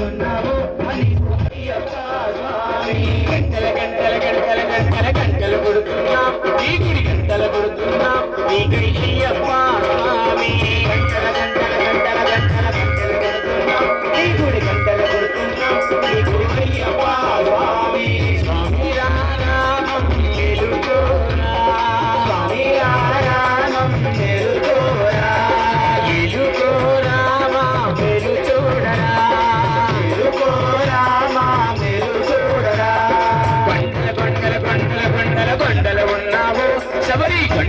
ఉన్నావో అని స్వామి. గంటల గంటల గంటల గంటల గంటలు కొడుతున్నాం. ఈ గుడి గంటలు కొడుతున్నాం. నీకై అయ్యప్ప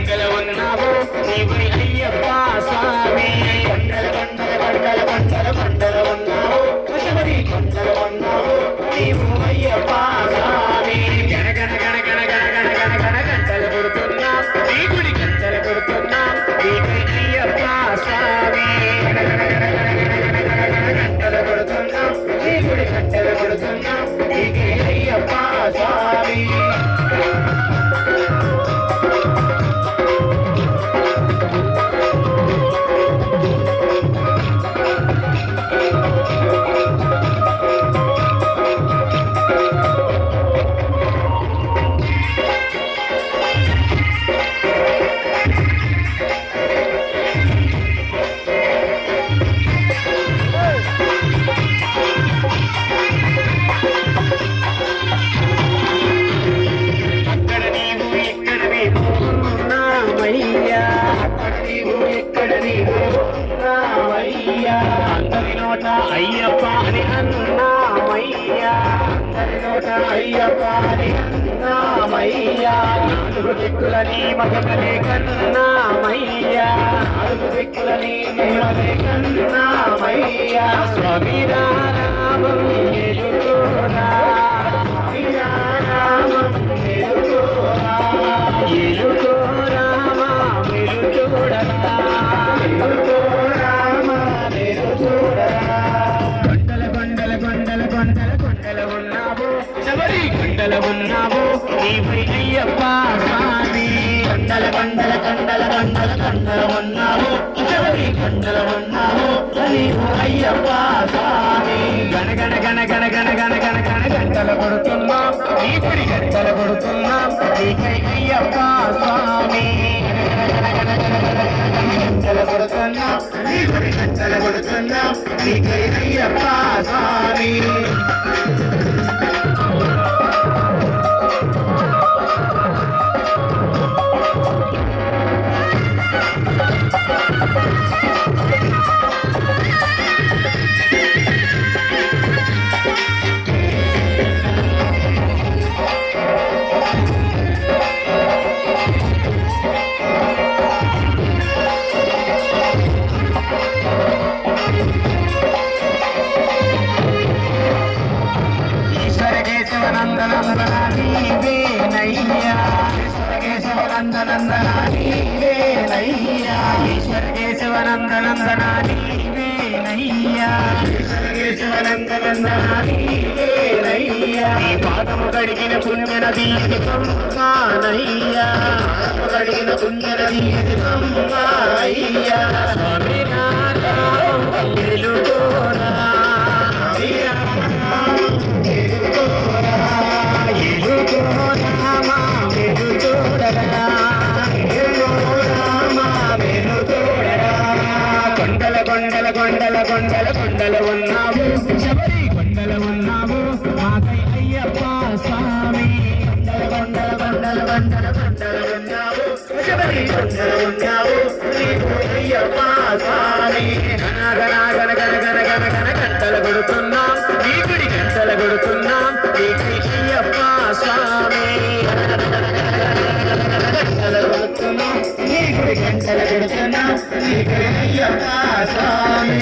కొండల ఉన్నావు. నీవు అయ్యప్ప స్వామి. కొండల కొండల కొండల కొండల కొండల ఉన్నావు. కొండల ఉన్నావు. నీవు అయ్యప్ప ఉన్నావయ్యా అందరి నోట అయ్యప్ప అని అన్నామయ్యా అందరి నోట అయ్యప్ప అని అన్నామయ్యా నాలుగు దిక్కులని మగలే కన్నామయ్యా నాలుగు దిక్కులని మగలే కన్నామయ్యా స్వామి రామం అయ్యప్ప స్వామి కండల గణ గణ గణ గణ గణ గణ గంటల కొడుతున్నాం నీకుడి గంటల అయ్యప్ప నందనా నీవే నయ్యా. ఈశ్వర కేశవ నందనందనా నీవే నయ్యా. ఈశ్వర కేశవ నందనందనా నీవే నయ్యా. నీ పాదము కడిగిన పుణ్యన దీని కడిగిన పుణ్యన దీని స్వామి నాథ తెలుగు గంటలు కొడుతున్నాం నీ గుడి గంటలు కొడుతున్నాం స్వామి గంటలు కొడుతున్నాం నీ గుడి గంటలు కొడుతున్నాం అయ్యప్ప స్వామి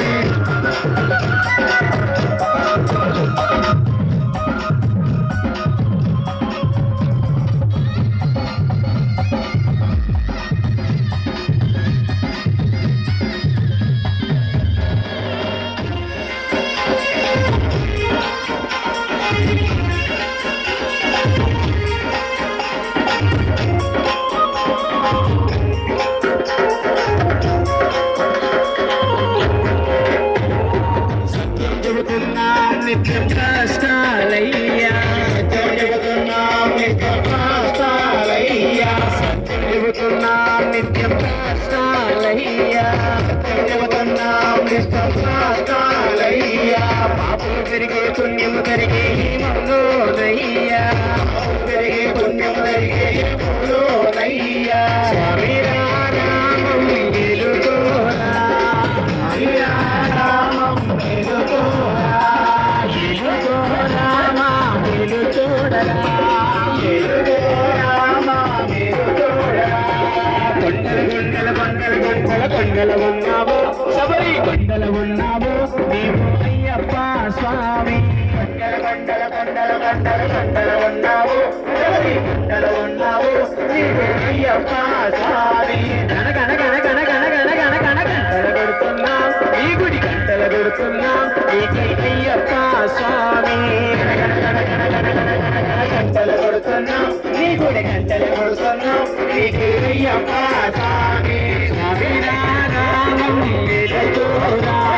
నిత్యం చెబుతున్నాం నిత్యం చెబుతున్నాం నిత్యం పాపులు పెరిగే పుణ్యము పెరిగే కొండల ఉన్నావు నీవు అయ్యప్ప స్వామి కొండల కొండల కొండల కొండల ఉన్నావు కొండల ఉన్నావు అయ్యప్ప స్వామి కొడుతున్నాం నీ గుడి గంటలు కొడుతున్నాం నీకు అయ్యప్ప Oh, God.